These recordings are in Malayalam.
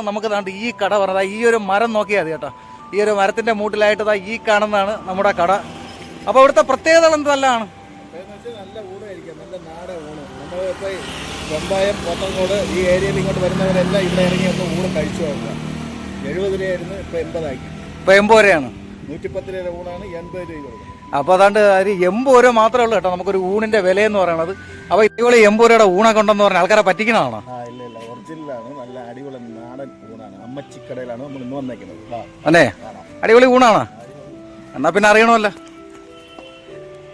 ആണ് നമുക്ക് താണ്ട് ഈ കട പറഞ്ഞതാ ഈ ഒരു മരം നോക്കിയാൽ മതി കേട്ടോ. ഈ ഒരു മരത്തിന്റെ മൂട്ടിലായിട്ട് ഇതാ ഈ കാണുന്നതാണ് നമ്മുടെ കട. അപ്പോൾ ഇവിടുത്തെ പ്രത്യേകത വെച്ചാൽ നല്ല ഊണായിരിക്കും നല്ല നാടൻ ഊണ്. നമ്മൾ ഇപ്പോൾ വെമ്പായം പോത്തങ്കോട് ഈ ഏരിയയിൽ ഇങ്ങോട്ട് വരുന്നവരെല്ലാം ഇവിടെ ഇറങ്ങി ഒന്ന് ഊണ് കഴിച്ചു നോക്കുക. എഴുപത് രൂപയായിരുന്നു ഇപ്പോൾ എൺപതാക്കി ഇപ്പോൾ എൺപത് രൂപയാണ്. നൂറ്റിപ്പത്ത് രൂപയുടെ ഊണാണ് എൺപത് രൂപ കൊടുക്കുന്നത്. അപ്പോൾ അതാണ്ട് ഒരു എൺപത് രൂപ മാത്രമേ ഉള്ളൂ കേട്ടോ. നമുക്കൊരു ഊണിന്റെ വിലയെന്ന് പറയണത്. അപ്പോൾ ഇതുപോലെ എൺപത് രൂപയുടെ ഊണൊക്കെ ഉണ്ടെന്ന് പറഞ്ഞാൽ ആൾക്കാരെ പറ്റിക്കണതാണോ? ഇല്ല ഇല്ല. ഒറിജിനലാണ് നല്ല അടിപൊളി നാടൻ ഊണാണ്. അമ്മച്ചിക്കടയിലാണ് നമ്മൾ ഇന്ന് വന്നേക്കുന്നത്. അല്ലേ? അടിപൊളി ഊണാണോ? എന്നാ പിന്നെ അറിയണമല്ലോ.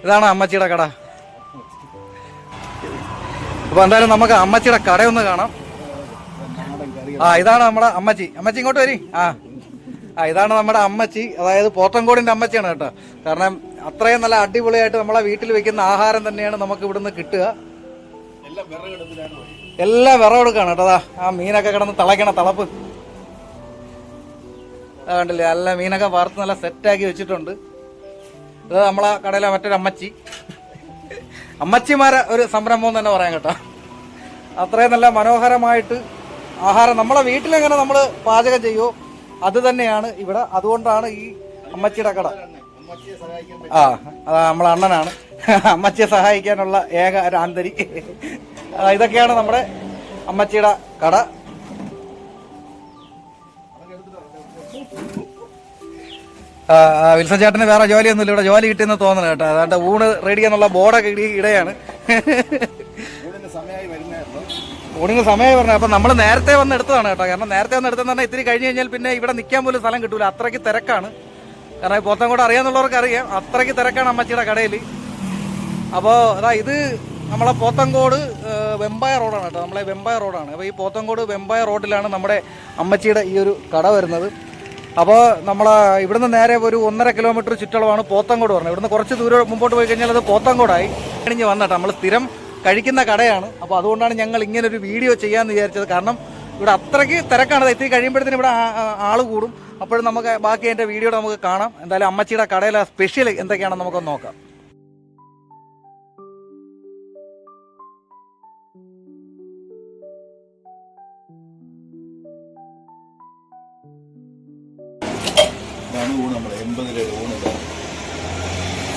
ഇതാണ് അമ്മച്ചിയുടെ കട? അപ്പൊ എന്തായാലും നമുക്ക് അമ്മച്ചിയുടെ കട ഒന്ന് കാണാം ആ ഇതാണ് നമ്മുടെ അമ്മച്ചി. അമ്മച്ചി ഇങ്ങോട്ട് വരി. ആ. ആ ഇതാണ് നമ്മുടെ അമ്മച്ചി. അതായത് പോത്തൻകോടിന്റെ അമ്മച്ചിയാണ് കേട്ടോ. കാരണം അത്രയും നല്ല അടിപൊളിയായിട്ട് നമ്മളെ വീട്ടിൽ വെക്കുന്ന ആഹാരം തന്നെയാണ് നമുക്ക് ഇവിടുന്ന് കിട്ടുക. എല്ലാം വിറവെടുക്കാണ് കേട്ടോ ആ മീനൊക്കെ കിടന്ന് തിളയ്ക്കണ തിളപ്പ്. കണ്ടില്ലേ നല്ല മീനൊക്കെ വറുത്ത് നല്ല സെറ്റാക്കി വെച്ചിട്ടുണ്ട്. ഇത് നമ്മളെ കടയിലെ മറ്റൊരു അമ്മച്ചി. അമ്മച്ചിമാരെ ഒരു സംരംഭം തന്നെ പറയാം കേട്ടോ. അത്രയും നല്ല മനോഹരമായിട്ട് ആഹാരം നമ്മളെ വീട്ടിലെങ്ങനെ നമ്മൾ പാചകം ചെയ്യുമോ അത് തന്നെയാണ് ഇവിടെ. അതുകൊണ്ടാണ് ഈ അമ്മച്ചിയുടെ കട. ആ അതാ നമ്മളെ അണ്ണനാണ്. അമ്മച്ചിയെ സഹായിക്കാനുള്ള ഏക ഒരു ആന്തരി. ഇതൊക്കെയാണ് നമ്മുടെ അമ്മച്ചിയുടെ കട. വിൽസൺ ചേട്ടന് വേറെ ജോലിയൊന്നുമില്ല. ഇവിടെ ജോലി കിട്ടിയെന്ന് തോന്നുന്നു കേട്ടോ. അതാണ്ട് ഊണ് റെഡി എന്നുള്ള ബോർഡൊക്കെ ഇടി ഇടയാണ്. ഊണിന് സമയമായി പറഞ്ഞത് അപ്പം നമ്മൾ നേരത്തെ വന്ന് എടുത്തതാണ് കേട്ടോ. കാരണം നേരത്തെ വന്ന് എടുത്തെന്ന് പറഞ്ഞാൽ ഇത്തിരി കഴിഞ്ഞ് കഴിഞ്ഞാൽ പിന്നെ ഇവിടെ നിൽക്കാൻ പോലും സ്ഥലം കിട്ടൂല. അത്രയ്ക്ക് തിരക്കാണ്. കാരണം ഈ പോത്തൻകോട് അറിയാന്നുള്ളവർക്ക് അറിയാം. അത്രയ്ക്ക് തിരക്കാണ് അമ്മച്ചിയുടെ കടയിൽ. അപ്പോൾ അതാ ഇത് നമ്മളെ പോത്തങ്കോട് വെമ്പായ റോഡാണ് കേട്ടോ. നമ്മളെ വെമ്പായ റോഡാണ്. അപ്പോൾ ഈ പോത്തങ്കോട് വെമ്പായ റോഡിലാണ് നമ്മുടെ അമ്മച്ചിയുടെ ഈ ഒരു കട വരുന്നത്. അപ്പോൾ നമ്മളെ ഇവിടുന്ന് നേരെ ഒരു ഒന്നര കിലോമീറ്റർ ചുറ്റളവാണ് പോത്തങ്കോട് പറഞ്ഞത്. ഇവിടുന്ന് കുറച്ച് ദൂരം മുമ്പോട്ട് പോയി കഴിഞ്ഞാൽ അത് പോത്തങ്കോടായി. കഴിഞ്ഞ് വന്നിട്ട് നമ്മൾ സ്ഥിരം കഴിക്കുന്ന കടയാണ്. അപ്പോൾ അതുകൊണ്ടാണ് ഞങ്ങൾ ഇങ്ങനെ ഒരു വീഡിയോ ചെയ്യാമെന്ന് വിചാരിച്ചത്. കാരണം ഇവിടെ അത്രയ്ക്ക് തിരക്കാണ്. എത്തി കഴിയുമ്പോഴത്തേനും ഇവിടെ ആ- ആ- ആൾ കൂടും. അപ്പോഴും നമുക്ക് ബാക്കി എന്റെ വീഡിയോ നമുക്ക് കാണാം. എന്തായാലും അമ്മച്ചിയുടെ കടയിലെ സ്പെഷ്യൽ എന്തൊക്കെയാണെന്ന് നമുക്കൊന്ന് നോക്കാം. എൺപത് രൂപ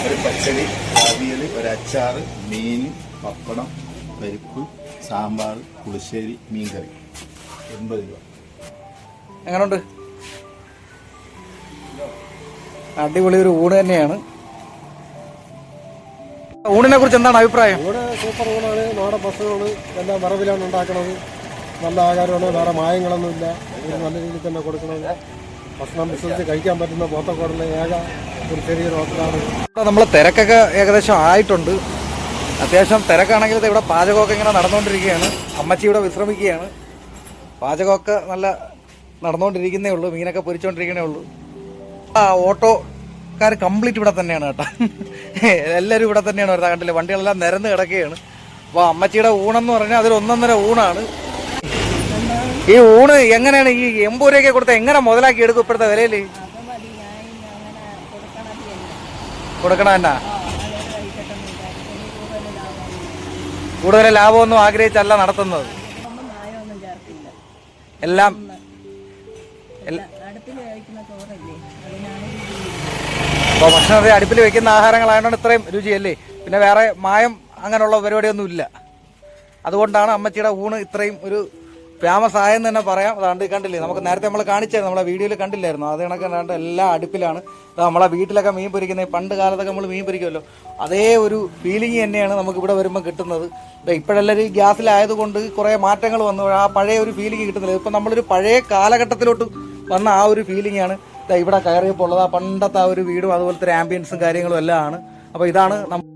ഒരു പച്ചടി അവിയൽ ഒരു അച്ചാറ് മീൻ പപ്പടം പരിപ്പ് സാമ്പാർ പുളിശ്ശേരി മീൻകറി. എൺപത് രൂപ. എങ്ങനെയുണ്ട് അടിപൊളി ഒരു ഊണ് തന്നെയാണ്. ഊണിനെ കുറിച്ച് എന്താണ് അഭിപ്രായം? ഊണ് സൂപ്പർ ഊണാണ്. നാടൻ ഭക്ഷണമാണ്. എല്ലാം വറവിലാണ് ഉണ്ടാക്കുന്നത് നല്ല ആഹാരമാണ്. വേറെ മായങ്ങളൊന്നും ഇല്ല. നല്ല രീതിയിൽ തന്നെ കൊടുക്കുന്നത് ഭക്ഷണം വിശ്വസിച്ച് കഴിക്കാൻ പറ്റുന്ന പോത്തക്കോടിലെ ഏക ഒരു ചെറിയൊരു ഹോട്ടലാണ്. നമ്മൾ തിരക്കൊക്കെ ഏകദേശം ആയിട്ടുണ്ട്. അത്യാവശ്യം തിരക്കാണെങ്കിൽ ഇവിടെ പാചകമൊക്കെ ഇങ്ങനെ നടന്നുകൊണ്ടിരിക്കുകയാണ്. അമ്മച്ചി ഇവിടെ വിശ്രമിക്കുകയാണ്. പാചകമൊക്കെ നല്ല നടന്നുകൊണ്ടിരിക്കുന്നേ ഉള്ളൂ. മീനൊക്കെ പൊരിച്ചുകൊണ്ടിരിക്കണേ ഉള്ളൂ. ആ ഓട്ടോക്കാർ കംപ്ലീറ്റ് ഇവിടെ തന്നെയാണ് കേട്ടോ. എല്ലാവരും ഇവിടെ തന്നെയാണ് വരുന്നത്. കണ്ടില്ല? വണ്ടികളെല്ലാം നിരന്ന് കിടക്കുകയാണ്. അപ്പോൾ അമ്മച്ചിയുടെ ഊണെന്ന് പറഞ്ഞാൽ അതൊരു ഒന്നൊന്നര ഊണാണ്. ഈ ഊണ് എങ്ങനെയാണ്? ഈ എൺപത് രൂപയൊക്കെ കൊടുത്ത എങ്ങനെ മുതലാക്കി എടുക്കും ഇപ്പോഴത്തെ വിലയിൽ? കൊടുക്കണ ഇനി കൂടുതൽ ലാഭം കൂടുതൽ ലാഭമൊന്നും ആഗ്രഹിച്ചല്ല നടത്തുന്നത്. എല്ലാം എല്ലാം അടുപ്പിൽ കഴിക്കുന്ന ചോറല്ലേ. അപ്പോൾ ഭക്ഷണത്തെ അടുപ്പിൽ വെക്കുന്ന ആഹാരങ്ങളായതുകൊണ്ട് ഇത്രയും രുചിയല്ലേ? പിന്നെ വേറെ മായം അങ്ങനെയുള്ള പരിപാടിയൊന്നും ഇല്ല അതുകൊണ്ടാണ് അമ്മച്ചിയുടെ ഊണ് ഇത്രയും ഒരു ഫേമസ് ആയെന്ന് തന്നെ പറയാം. അതാണ്ട് കണ്ടില്ലേ? നമുക്ക് നേരത്തെ നമ്മൾ കാണിച്ചായിരുന്നു നമ്മളെ വീഡിയോയിൽ കണ്ടില്ലായിരുന്നു. അത് കണക്ക് കണ്ട് എല്ലാ അടുപ്പിലാണ്. നമ്മളെ വീട്ടിലൊക്കെ മീൻ പൊരിക്കുന്നത്. പണ്ട് കാലത്തൊക്കെ നമ്മൾ മീൻ പൊരിക്കുമല്ലോ. അതേ ഒരു ഫീലിംഗ് തന്നെയാണ് നമുക്ക് ഇവിടെ വരുമ്പോൾ കിട്ടുന്നത്. ഇപ്പം ഇപ്പോഴെല്ലാവരും ഈ ഗ്യാസിലായതുകൊണ്ട് കുറേ മാറ്റങ്ങൾ വന്നു. ആ പഴയ ഒരു ഫീലിംഗ് കിട്ടുന്നില്ല. ഇപ്പം നമ്മളൊരു പഴയ കാലഘട്ടത്തിലോട്ട് വന്ന ആ ഒരു ഫീലിംഗ് ആണ്. ഇവിടെ കയറിയപ്പോൾ ഉള്ളത്. ആ പണ്ടത്തെ ആ ഒരു വീടും അതുപോലത്തെ ആംബിയൻസും കാര്യങ്ങളും എല്ലാം ആണ്. അപ്പോൾ ഇതാണ് നമ്മ